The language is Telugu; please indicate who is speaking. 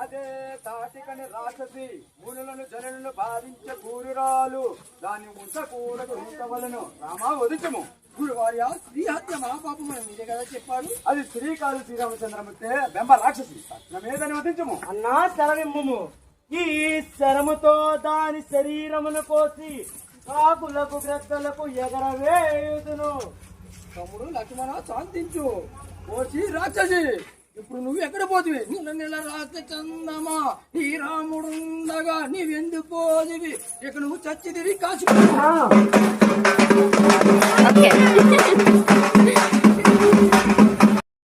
Speaker 1: అదే తాటికని రాక్షసి మూలలను జనులను బాధించే కూరురాలు దాన్ని ఉంచకూడదు ఉంచవలను రామా వదిచము
Speaker 2: గురువార్య శ్రీ హత్య మహాపాపం మీరే కదా చెప్పాడు.
Speaker 1: అది శ్రీకాళి శ్రీరామచంద్రమూర్తి బెంబ రాక్షసి. తక్షణమేదని వదించము
Speaker 3: అన్నా శరవిమ్ము ఈ శరముతో దాని శరీరమును కోసి కాకులకు గ్రద్దలకు ఎగరవేయుదును.
Speaker 2: తమ్ముడు లక్ష్మణ శాంతించు. ఓసి రాక్షసి ఇప్పుడు నువ్వు ఎక్కడ పోతివి? నిన్న నెల రాత్రి చందమా. ఈ రాముడుండగా నీవెందుకు పోదివి ఇక నువ్వు చచ్చిదివి కాశీ.
Speaker 4: ఓకే